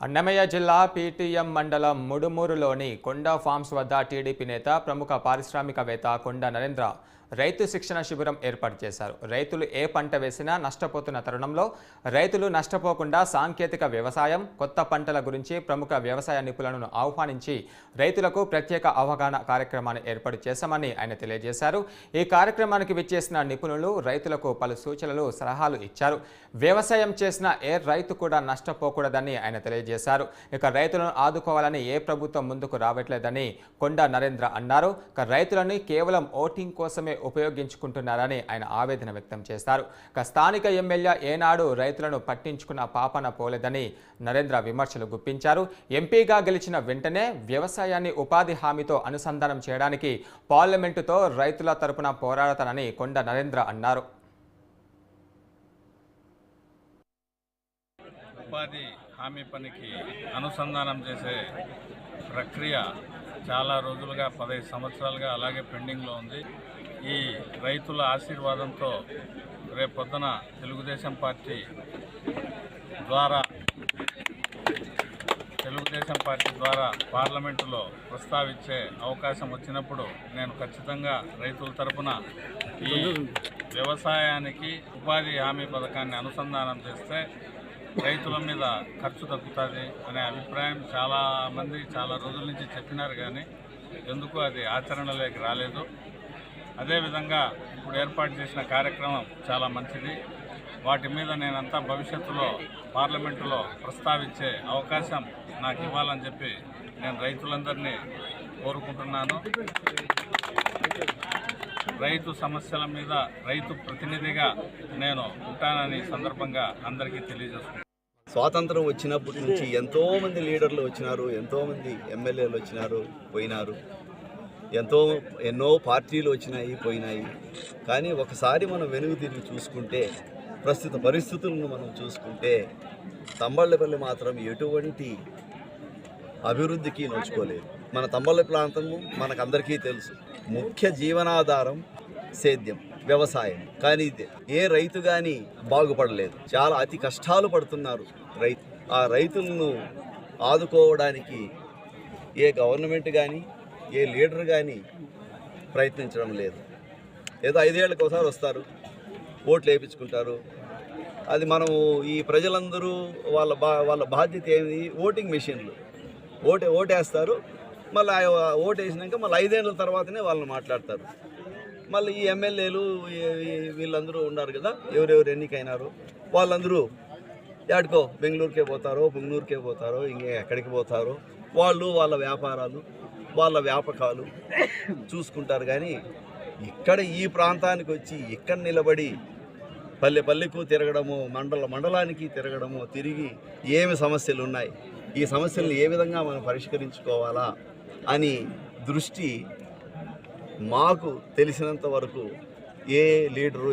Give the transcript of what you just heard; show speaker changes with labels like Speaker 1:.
Speaker 1: అన్నమయ్య జిల్లా పీటీఎం మండలం ముడుమూరులోని కొండ ఫార్మ్స్ వద్ద టీడీపీ నేత ప్రముఖ పారిశ్రామికవేత్త కొండ నరేంద్ర రైతు శిక్షణ శిబిరం ఏర్పాటు చేశారు. రైతులు ఏ పంట వేసినా నష్టపోతున్న తరుణంలో రైతులు నష్టపోకుండా సాంకేతిక వ్యవసాయం కొత్త పంటల గురించి ప్రముఖ వ్యవసాయ నిపుణులను ఆహ్వానించి రైతులకు ప్రత్యేక అవగాహన కార్యక్రమాన్ని ఏర్పాటు చేశామని ఆయన తెలియజేశారు. ఈ కార్యక్రమానికి విచ్చేసిన నిపుణులు రైతులకు పలు సూచనలు సలహాలు ఇచ్చారు. వ్యవసాయం చేసిన ఏ రైతు కూడా నష్టపోకూడదని ఆయన తెలియజేశారు. ఇక రైతులను ఆదుకోవాలని ఏ ప్రభుత్వం ముందుకు రావట్లేదని కొండ నరేంద్ర అన్నారు. ఇక రైతులని కేవలం ఓటింగ్ కోసమే ఉపయోగించుకుంటున్నారని ఆయన ఆవేదన వ్యక్తం చేశారు. ఇక స్థానిక ఎమ్మెల్యే ఏనాడు రైతులను పట్టించుకున్న పాపన పోలేదని నరేంద్ర విమర్శలు గుప్పించారు. ఎంపీగా గెలిచిన వెంటనే వ్యవసాయాన్ని ఉపాధి హామీతో అనుసంధానం చేయడానికి పార్లమెంటుతో రైతుల తరపున పోరాడతానని కొండ నరేంద్ర అన్నారు.
Speaker 2: ఉపాధి హామీ పనికి అనుసంధానం చేసే ప్రక్రియ చాలా రోజులుగా పదహైదు సంవత్సరాలుగా అలాగే పెండింగ్లో ఉంది. ఈ రైతుల ఆశీర్వాదంతో రేపొద్దున తెలుగుదేశం పార్టీ ద్వారా తెలుగుదేశం పార్టీ ద్వారా పార్లమెంటులో ప్రస్తావించే అవకాశం వచ్చినప్పుడు నేను ఖచ్చితంగా రైతుల తరపున ఈ వ్యవసాయానికి ఉపాధి హామీ పథకాన్ని అనుసంధానం చేస్తే రైతుల మీద ఖర్చు తగ్గుతుంది అనే అభిప్రాయం చాలా మంది చాలా రోజుల నుంచి చెప్పినారు కానీ ఎందుకు అది ఆచరణలోకి రాలేదు. అదేవిధంగా ఇప్పుడు ఏర్పాటు చేసిన కార్యక్రమం చాలా మంచిది. వాటి మీద నేనంతా భవిష్యత్తులో పార్లమెంటులో ప్రస్తావించే అవకాశం నాకు ఇవ్వాలని చెప్పి నేను రైతులందరినీ కోరుకుంటున్నాను. రైతు సమస్యల మీద రైతు ప్రతినిధిగా నేను ఉంటానని సందర్భంగా అందరికీ తెలియజేస్తున్నాను
Speaker 3: స్వాతంత్రం వచ్చినప్పటి నుంచి ఎంతోమంది లీడర్లు వచ్చినారు ఎంతోమంది ఎమ్మెల్యేలు వచ్చినారు పోయినారు. ఎంతో ఎన్నో పార్టీలు వచ్చినాయి పోయినాయి. కానీ ఒకసారి మనం వెనుగు తిరిగి చూసుకుంటే ప్రస్తుత పరిస్థితులను మనం చూసుకుంటే తంబళ్ళపల్లి మాత్రం ఎటువంటి అభివృద్ధికి నోచుకోలేదు. మన తంబళ్ళ ప్రాంతము మనకందరికీ తెలుసు. ముఖ్య జీవనాధారం సేద్యం వ్యవసాయం. కానీ ఇది ఏ రైతు కానీ బాగుపడలేదు. చాలా అతి కష్టాలు పడుతున్నారు రైతు. ఆ రైతులను ఆదుకోవడానికి ఏ గవర్నమెంట్ కానీ ఏ లీడర్ కానీ ప్రయత్నించడం లేదు. ఏదో ఐదేళ్ళకి ఒకసారి వస్తారు ఓట్లు వేయించుకుంటారు అది మనం ఈ ప్రజలందరూ వాళ్ళ బా వాళ్ళ బాధ్యత ఏమి? ఓటింగ్ మెషిన్లు. ఓటే ఓటేస్తారు. మళ్ళీ ఓటు వేసినాక మళ్ళీ ఐదేళ్ళ తర్వాతనే వాళ్ళని మాట్లాడతారు. మళ్ళీ ఈ ఎమ్మెల్యేలు వీళ్ళందరూ ఉన్నారు కదా ఎవరెవరు ఎన్నికైనారు? వాళ్ళందరూ ఎక్కడికో బెంగళూరుకే పోతారో బెంగళూరుకే పోతారో ఇంకే ఎక్కడికి పోతారో వాళ్ళు వాళ్ళ వ్యాపారాలు వాళ్ళ వ్యాపకాలు చూసుకుంటారు కానీ ఇక్కడ ఈ ప్రాంతానికి వచ్చి ఇక్కడ నిలబడి పల్లె పల్లెకు తిరగడము మండల మండలానికి తిరగడము తిరిగి ఏమి సమస్యలు ఉన్నాయి ఈ సమస్యలను ఏ విధంగా మనం పరిష్కరించుకోవాలా అని దృష్టి మాకు తెలిసినంత వరకు ఏ లీడరు